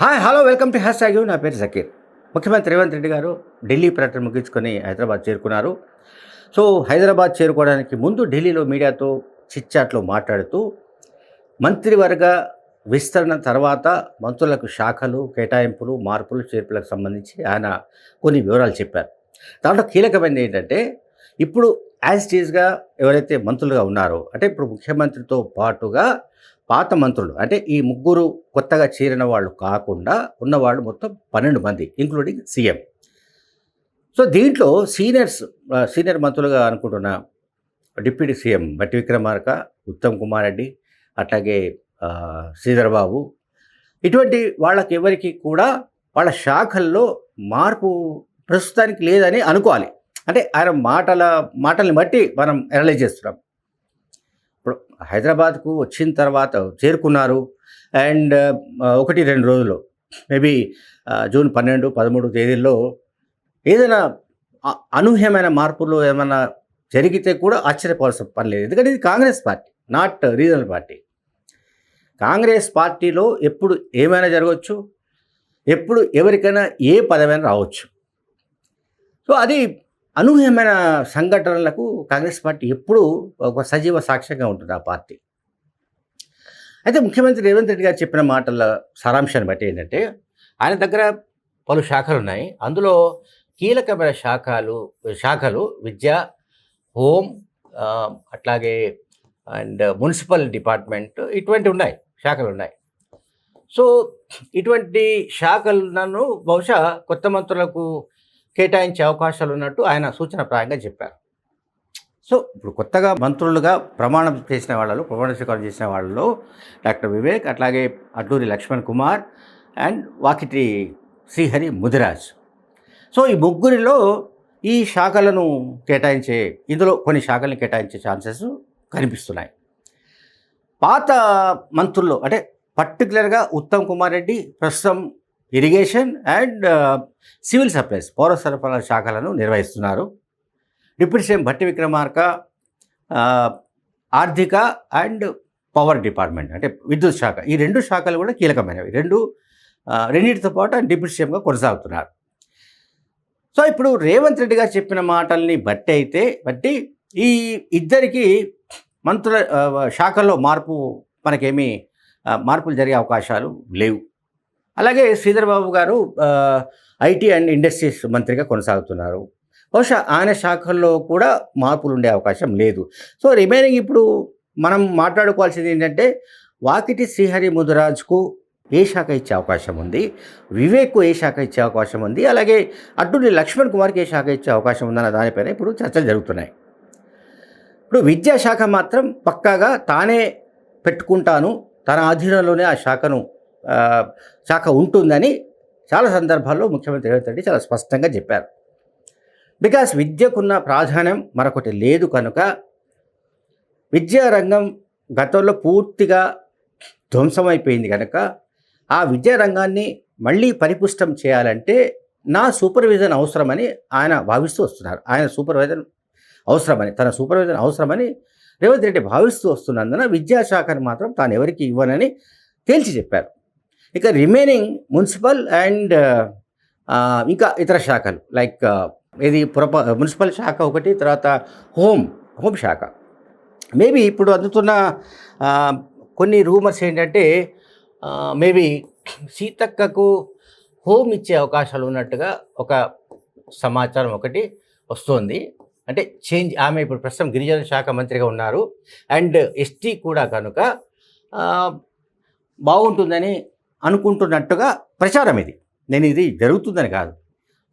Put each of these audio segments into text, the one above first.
Hi hello welcome to hashtag నా పేరు జకీర్. ముఖ్యమంత్రి రేవంత్ రెడ్డి గారు ఢిల్లీ పర్యటన ముగించుకొని హైదరాబాద్ చేరుకున్నారు. సో హైదరాబాద్ చేరుకోవడానికి ముందు ఢిల్లీలో మీడియాతో చిచ్చాట్లో మాట్లాడుతూ మంత్రివర్గ విస్తరణ తర్వాత మంత్రులకు శాఖలు కేటాయింపులు మార్పులు చేర్పులకు సంబంధించి ఆయన కొన్ని వివరాలు చెప్పారు. దాంట్లో కీలకమైనది ఏంటంటే ఇప్పుడు యాజ్ టీజ్గా ఎవరైతే మంత్రులుగా ఉన్నారో అంటే ఇప్పుడు ముఖ్యమంత్రితో పాటుగా పాత మంత్రులు అంటే ఈ ముగ్గురు కొత్తగా చేరిన వాళ్ళు కాకుండా ఉన్నవాళ్ళు మొత్తం పన్నెండు మంది ఇంక్లూడింగ్ సీఎం. సో దీంట్లో సీనియర్స్ సీనియర్ మంత్రులుగా అనుకుంటున్న డిప్యూటీ సీఎం మట్టి విక్రమార్క ఉత్తమ్ కుమార్ రెడ్డి అట్లాగే ఆ, ఇటువంటి వాళ్ళకి ఎవరికి కూడా వాళ్ళ శాఖల్లో మార్పు ప్రస్తుతానికి లేదని అనుకోవాలి. అంటే ఆయన మాటల మాటల్ని బట్టి మనం అనలైజ్ చేస్తున్నాం. ఇప్పుడు హైదరాబాద్కు వచ్చిన తర్వాత చేరుకున్నారు. అండ్ ఒకటి రెండు రోజులు. మేబీ జూన్ పన్నెండు పదమూడు తేదీల్లో ఏదైనా అనూహ్యమైన మార్పులు ఏమైనా జరిగితే కూడా ఆశ్చర్యపోవాల్సిన పని లేదు. ఎందుకంటే ఇది Congress party not regional party. Congress పార్టీలో ఎప్పుడు ఏమైనా జరగవచ్చు ఎప్పుడు ఎవరికైనా ఏ పదవైనా రావచ్చు. సో అది అనూహ్యమైన సంఘటనలకు కాంగ్రెస్ పార్టీ ఎప్పుడూ ఒక సజీవ సాక్ష్యంగా ఉంటుంది ఆ పార్టీ. అయితే ముఖ్యమంత్రి రేవంత్ రెడ్డి గారు చెప్పిన మాటల సారాంశాన్ని బట్టి ఏంటంటే ఆయన దగ్గర పలు శాఖలు ఉన్నాయి. అందులో కీలకమైన శాఖలు శాఖలు విద్య హోమ్ అట్లాగే అండ్ మున్సిపల్ డిపార్ట్మెంట్ ఇటువంటి ఉన్నాయి శాఖలు ఉన్నాయి. సో ఇటువంటి శాఖలను బహుశా కొత్త మంత్రులకు కేటాయించే అవకాశాలు ఉన్నట్టు ఆయన సూచన ప్రాయంగా చెప్పారు. సో ఇప్పుడు కొత్తగా మంత్రులుగా ప్రమాణం చేసిన వాళ్ళలో ప్రమాణ స్వీకారం చేసిన వాళ్ళలో డాక్టర్ వివేక్ అట్లాగే అడ్డూరి లక్ష్మణ్ కుమార్ అండ్ వాకిటి శ్రీహరి ముదిరాజ్. సో ఈ ముగ్గురిలో ఈ శాఖలను కేటాయించే ఇందులో కొన్ని శాఖలను కేటాయించే ఛాన్సెస్ కనిపిస్తున్నాయి. పాత మంత్రుల్లో అంటే పర్టికులర్గా ఉత్తమ్ కుమార్ రెడ్డి ప్రస్తుతం ఇరిగేషన్ అండ్ సివిల్ సప్లైస్ పౌర సరఫరాల శాఖలను నిర్వహిస్తున్నారు. డిప్యూటీ సీఎం భట్టి విక్రమార్క ఆర్థిక అండ్ పవర్ డిపార్ట్మెంట్ అంటే విద్యుత్ శాఖ. ఈ రెండు శాఖలు కూడా కీలకమైనవి. రెండు రెండింటితో పాటు డిప్యూటీ సీఎంగా కొనసాగుతున్నారు. సో ఇప్పుడు రేవంత్ రెడ్డి గారు చెప్పిన మాటల్ని బట్టి అయితే బట్టి ఈ ఇద్దరికి మంత్రుల శాఖల్లో మార్పు మనకేమీ మార్పులు జరిగే అవకాశాలు లేవు. అలాగే శ్రీధర్బాబు గారు ఐటీ అండ్ ఇండస్ట్రీస్ మంత్రిగా కొనసాగుతున్నారు. బహుశా ఆయన శాఖల్లో కూడా మార్పులు ఉండే అవకాశం లేదు. సో రిమైనింగ్ ఇప్పుడు మనం మాట్లాడుకోవాల్సింది ఏంటంటే వాకిటి శ్రీహరి ముదురాజ్కు ఏ శాఖ ఇచ్చే అవకాశం ఉంది? వివేక్కు ఏ శాఖ ఇచ్చే అవకాశం ఉంది? అలాగే అటుని లక్ష్మణ్ కుమార్కి ఏ శాఖ ఇచ్చే అవకాశం ఉందన్న దానిపైన ఇప్పుడు చర్చలు జరుగుతున్నాయి. ఇప్పుడు విద్యాశాఖ మాత్రం పక్కాగా తానే పెట్టుకుంటాను తన ఆధీనంలోనే ఆ శాఖను శాఖ ఉంటుందని చాలా సందర్భాల్లో ముఖ్యమంత్రి రేవంత్ రెడ్డి చాలా స్పష్టంగా చెప్పారు. బికాస్ విద్యకున్న ప్రాధాన్యం మరొకటి లేదు కనుక విద్యారంగం గతంలో పూర్తిగా ధ్వంసమైపోయింది కనుక ఆ విద్యారంగాన్ని మళ్ళీ పరిపుష్టం చేయాలంటే నా సూపర్విజన్ అవసరమని ఆయన భావిస్తూ వస్తున్నారు. ఆయన సూపర్వైజర్ అవసరమని తన సూపర్విజన్ అవసరమని రేవంత్ రెడ్డి భావిస్తూ వస్తున్నందున విద్యాశాఖను మాత్రం తాను ఎవరికి ఇవ్వనని తేల్చి చెప్పారు. ఇక రిమైనింగ్ మున్సిపల్ అండ్ ఇంకా ఇతర శాఖలు లైక్ ఇది uh, పురప uh, మున్సిపల్ శాఖ ఒకటి తర్వాత హోమ్ హోమ్ శాఖ. మేబీ ఇప్పుడు అందుతున్న uh, కొన్ని రూమర్స్ ఏంటంటే మేబీ సీతక్కకు హోమ్ ఇచ్చే అవకాశాలు ఉన్నట్టుగా ఒక సమాచారం ఒకటి వస్తోంది. అంటే చేంజ్ ఆమె ఇప్పుడు ప్రస్తుతం గిరిజన శాఖ మంత్రిగా ఉన్నారు. అండ్ ఎస్టీ కూడా కనుక బాగుంటుందని అనుకుంటున్నట్టుగా ప్రచారం ఇది. నేను ఇది జరుగుతుందని కాదు.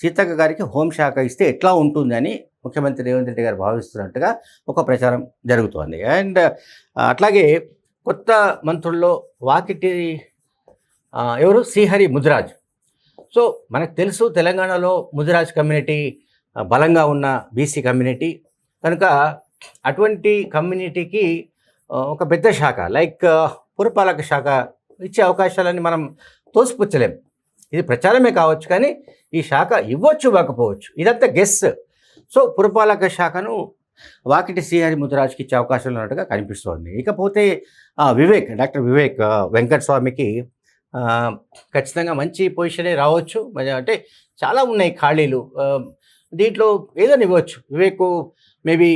సీతక్క గారికి హోంశాఖ ఇస్తే ఎట్లా ఉంటుందని ముఖ్యమంత్రి రేవంత్ రెడ్డి గారు భావిస్తున్నట్టుగా ఒక ప్రచారం జరుగుతోంది. అండ్ అట్లాగే కొత్త మంత్రుల్లో వాకిటి ఎవరు? శ్రీహరి ముదిరాజ్. సో మనకు తెలుసు తెలంగాణలో ముదిరాజ్ కమ్యూనిటీ బలంగా ఉన్న బీసీ కమ్యూనిటీ. కనుక అటువంటి కమ్యూనిటీకి ఒక పెద్ద శాఖ లైక్ పురపాలక శాఖ ఇచ్చే అవకాశాలని మనం తోసిపుచ్చలేం. ఇది ప్రచారమే కావచ్చు కానీ ఈ శాఖ ఇవ్వచ్చు ఇవ్వకపోవచ్చు. ఇదంతా గెస్ సో పురపాలక శాఖను వాకిటి శ్రీహరి ముద్రాజ్కి ఇచ్చే అవకాశాలు ఉన్నట్టుగా కనిపిస్తోంది. ఇకపోతే వివేక్ డాక్టర్ వివేక్ వెంకట స్వామికి ఖచ్చితంగా మంచి పొజిషనే రావచ్చు. మరి అంటే చాలా ఉన్నాయి ఖాళీలు. దీంట్లో ఏదైనా ఇవ్వచ్చు. వివేక్ మేబీ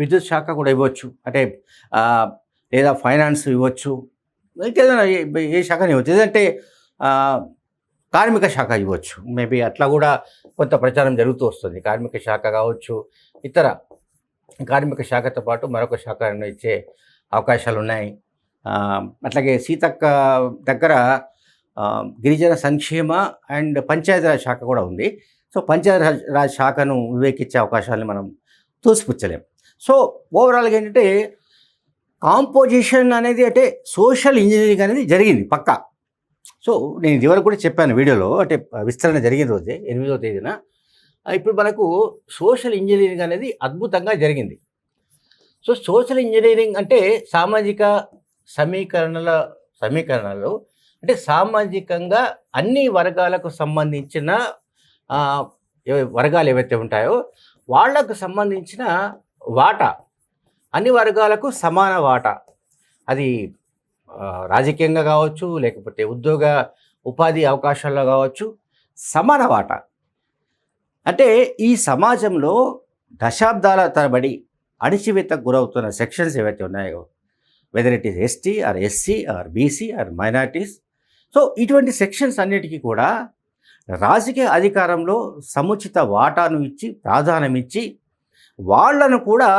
విద్యుత్ శాఖ కూడా ఇవ్వచ్చు. అంటే లేదా ఫైనాన్స్ ఇవ్వచ్చు. ఇంకేదైనా ఏ- ఏ శాఖని ఇవ్వచ్చు. ఏదంటే కార్మిక శాఖ ఇవ్వచ్చు. మేబీ అట్లా కూడా కొంత ప్రచారం జరుగుతూ వస్తుంది. కార్మిక శాఖ కావచ్చు ఇతర కార్మిక శాఖతో పాటు మరొక శాఖ ఇచ్చే అవకాశాలు ఉన్నాయి. అట్లాగే సీతక్క దగ్గర గిరిజన సంక్షేమ అండ్ పంచాయతీరాజ్ శాఖ కూడా ఉంది. సో పంచాయతీరాజ్ శాఖను వివేకించే అవకాశాలను మనం తోసిపుచ్చలేం. సో ఓవరాల్గా ఏంటంటే కాంపోజిషన్ అనేది అంటే సోషల్ ఇంజనీరింగ్ అనేది జరిగింది పక్కా. సో నేను ఇదివరకు కూడా చెప్పాను వీడియోలో అంటే విస్తరణ జరిగిన రోజే ఎనిమిదో తేదీన. ఇప్పుడు మనకు సోషల్ ఇంజనీరింగ్ అనేది అద్భుతంగా జరిగింది. సో సోషల్ ఇంజనీరింగ్ అంటే సామాజిక సమీకరణల సమీకరణలు అంటే సామాజికంగా అన్ని వర్గాలకు సంబంధించిన ఏ- వర్గాలు ఏవైతే ఉంటాయో వాళ్ళకు సంబంధించిన వాటా అన్ని వర్గాలకు సమాన వాటా. అది రాజకీయంగా కావచ్చు లేకపోతే ఉద్యోగ ఉపాధి అవకాశాల్లో కావచ్చు సమాన వాటా. అంటే ఈ సమాజంలో దశాబ్దాల తరబడి అణిచివేతకు గురవుతున్న సెక్షన్స్ ఏవైతే ఉన్నాయో whether it is ST or SC or BC or minorities so ఇటువంటి సెక్షన్స్ అన్నిటికీ కూడా రాజకీయ అధికారంలో సముచిత వాటాను ఇచ్చి ప్రాధాన్యం ఇచ్చి వాళ్ళను కూడా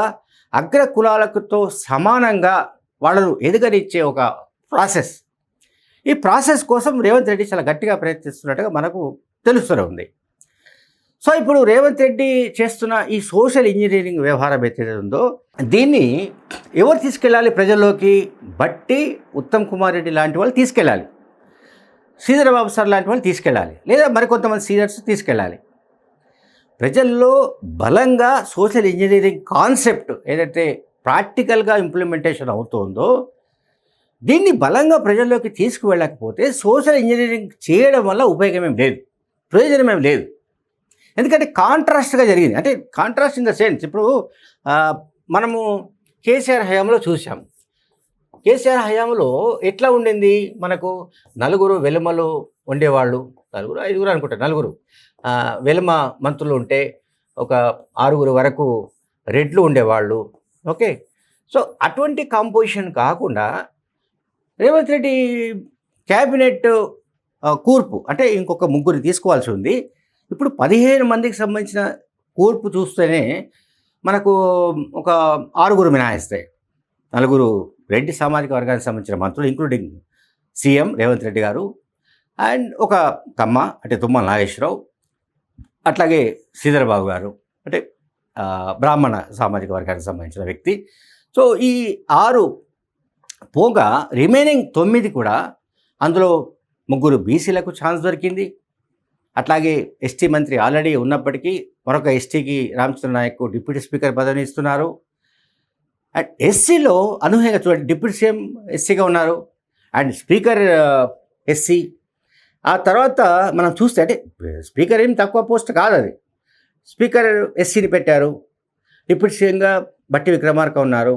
అగ్ర కులాలతో సమానంగా వాళ్ళను ఎదుగనిచ్చే ఒక ప్రాసెస్. ఈ ప్రాసెస్ కోసం రేవంత్ రెడ్డి చాలా గట్టిగా ప్రయత్నిస్తున్నట్టుగా మనకు తెలుస్తూనే ఉంది. సో ఇప్పుడు రేవంత్ రెడ్డి చేస్తున్న ఈ సోషల్ ఇంజనీరింగ్ వ్యవహారం ఏదైతే ఉందో దీన్ని ఎవరు తీసుకెళ్ళాలి ప్రజల్లోకి? బట్టి ఉత్తమ్ కుమార్ రెడ్డి లాంటి వాళ్ళు తీసుకెళ్ళాలి. శ్రీధర్ బాబు సార్ లాంటి వాళ్ళు తీసుకెళ్ళాలి. లేదా మరికొంతమంది సీనియర్స్ తీసుకెళ్ళాలి. ప్రజల్లో బలంగా సోషల్ ఇంజనీరింగ్ కాన్సెప్ట్ ఏదైతే ప్రాక్టికల్గా ఇంప్లిమెంటేషన్ అవుతుందో దీన్ని బలంగా ప్రజల్లోకి తీసుకువెళ్ళకపోతే సోషల్ ఇంజనీరింగ్ చేయడం వల్ల ఉపయోగం ఏం లేదు ప్రయోజనం ఏం లేదు. ఎందుకంటే కాంట్రాస్ట్గా జరిగింది. అంటే కాంట్రాస్ట్ ఇన్ ద సెన్స్ ఇప్పుడు మనము కేసీఆర్ హయాంలో చూసాం. కేసీఆర్ హయాంలో ఎట్లా ఉండింది? మనకు నలుగురు వెలుమలు ఉండేవాళ్ళు. నలుగురు ఐదుగురు అనుకుంటారు నలుగురు. వెలమ మంత్రులు ఉంటే ఒక ఆరుగురు వరకు రెడ్లు ఉండేవాళ్ళు. ఓకే. సో అటువంటి కాంపోజిషన్ కాకుండా రేవంత్ రెడ్డి క్యాబినెట్ కూర్పు అంటే ఇంకొక ముగ్గురు తీసుకోవాల్సి ఉంది. ఇప్పుడు పదిహేను మందికి సంబంధించిన కూర్పు చూస్తేనే మనకు ఒక ఆరుగురు మినహాయిస్తాయి నలుగురు రెడ్డి సామాజిక వర్గానికి సంబంధించిన మంత్రులు ఇంక్లూడింగ్ సీఎం రేవంత్ రెడ్డి గారు అండ్ ఒక తమ్మ అంటే తుమ్మల నాగేశ్వరరావు అట్లాగే శ్రీధరబాబు గారు అంటే బ్రాహ్మణ సామాజిక వర్గానికి సంబంధించిన వ్యక్తి. సో ఈ ఆరు పోగా రిమైనింగ్ తొమ్మిది కూడా అందులో ముగ్గురు బీసీలకు ఛాన్స్ దొరికింది. అట్లాగే ఎస్టీ మంత్రి ఆల్రెడీ ఉన్నప్పటికీ మరొక ఎస్టీకి రామచంద్ర నాయక్ డిప్యూటీ స్పీకర్ పదవిని ఇస్తున్నారు. అండ్ ఎస్సీలో అనూహ్యంగా చూడండి డిప్యూటీ సీఎం ఎస్సీగా ఉన్నారు. అండ్ స్పీకర్ ఎస్సీ ఆ తర్వాత మనం చూస్తే అంటే స్పీకర్ ఏం తక్కువ పోస్ట్ కాదు అది స్పీకర్ ఎస్సీని పెట్టారు. డిప్యూటీ సీఎంగా బట్టి విక్రమార్క ఉన్నారు.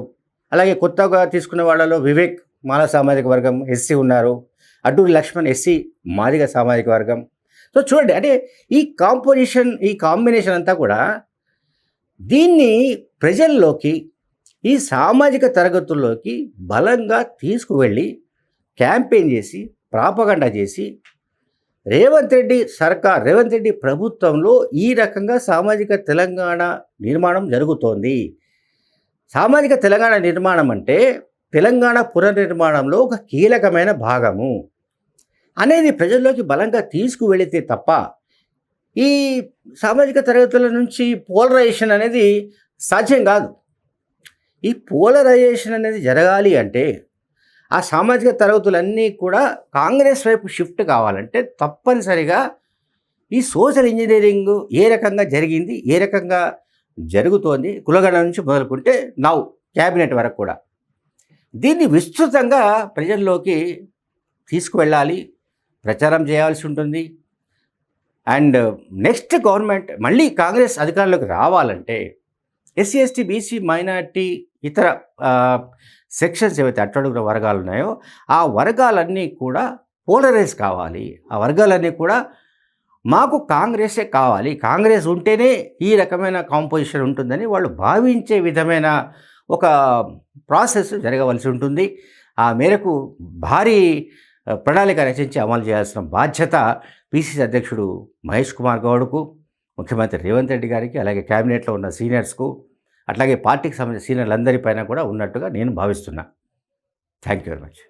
అలాగే కొత్తగా తీసుకున్న వాళ్ళలో వివేక్ మాల సామాజిక వర్గం ఎస్సీ ఉన్నారు. అడ్డూరి లక్ష్మణ్ ఎస్సీ మాదిగ సామాజిక వర్గం. సో చూడండి అంటే ఈ కాంపోజిషన్ ఈ కాంబినేషన్ అంతా కూడా దీన్ని ప్రజల్లోకి ఈ సామాజిక తరగతుల్లోకి బలంగా తీసుకువెళ్ళి క్యాంపెయిన్ చేసి ప్రాపగండ చేసి రేవంత్ రెడ్డి సర్కార్ రేవంత్ రెడ్డి ప్రభుత్వంలో ఈ రకంగా సామాజిక తెలంగాణ నిర్మాణం జరుగుతోంది. సామాజిక తెలంగాణ నిర్మాణం అంటే తెలంగాణ పునర్నిర్మాణంలో ఒక కీలకమైన భాగము. అనేది ప్రజల్లోకి బలంగా తీసుకువెళితే తప్ప ఈ సామాజిక తరగతుల నుంచి పోలరైజేషన్ అనేది సాధ్యం కాదు. ఈ పోలరైజేషన్ అనేది జరగాలి అంటే ఆ సామాజిక తరగతులన్నీ కూడా కాంగ్రెస్ వైపు షిఫ్ట్ కావాలంటే తప్పనిసరిగా ఈ సోషల్ ఇంజనీరింగ్ ఏ రకంగా జరిగింది ఏ రకంగా జరుగుతోంది కులగణ నుంచి మొదలుకుంటే నౌ క్యాబినెట్ వరకు కూడా. దీన్ని విస్తృతంగా ప్రజల్లోకి తీసుకువెళ్ళాలి ప్రచారం చేయాల్సి ఉంటుంది. అండ్ నెక్స్ట్ గవర్నమెంట్ మళ్ళీ కాంగ్రెస్ అధికారంలోకి రావాలంటే ఎస్సీ ఎస్టీ బీసీ మైనార్టీ ఇతర సెక్షన్స్ ఏవైతే అట్టడుగుల వర్గాలు ఉన్నాయో ఆ వర్గాలన్నీ కూడా పోలరైజ్ కావాలి. ఆ వర్గాలన్నీ కూడా మాకు కాంగ్రెసే కావాలి. కాంగ్రెస్ ఉంటేనే ఈ రకమైన కాంపోజిషన్ ఉంటుందని వాళ్ళు భావించే విధమైన ఒక ప్రాసెస్ జరగవలసి ఉంటుంది. ఆ మేరకు భారీ ప్రణాళిక రచించి అమలు చేయాల్సిన బాధ్యత పిసిసి అధ్యక్షుడు మహేష్ కుమార్ గౌడ్కు ముఖ్యమంత్రి రేవంత్ రెడ్డి గారికి అలాగే క్యాబినెట్లో ఉన్న సీనియర్స్కు అట్లాగే పార్టీకి సంబంధించిన సీనియర్లందరిపైన కూడా ఉన్నట్టుగా నేను భావిస్తున్నా. Thank you very much.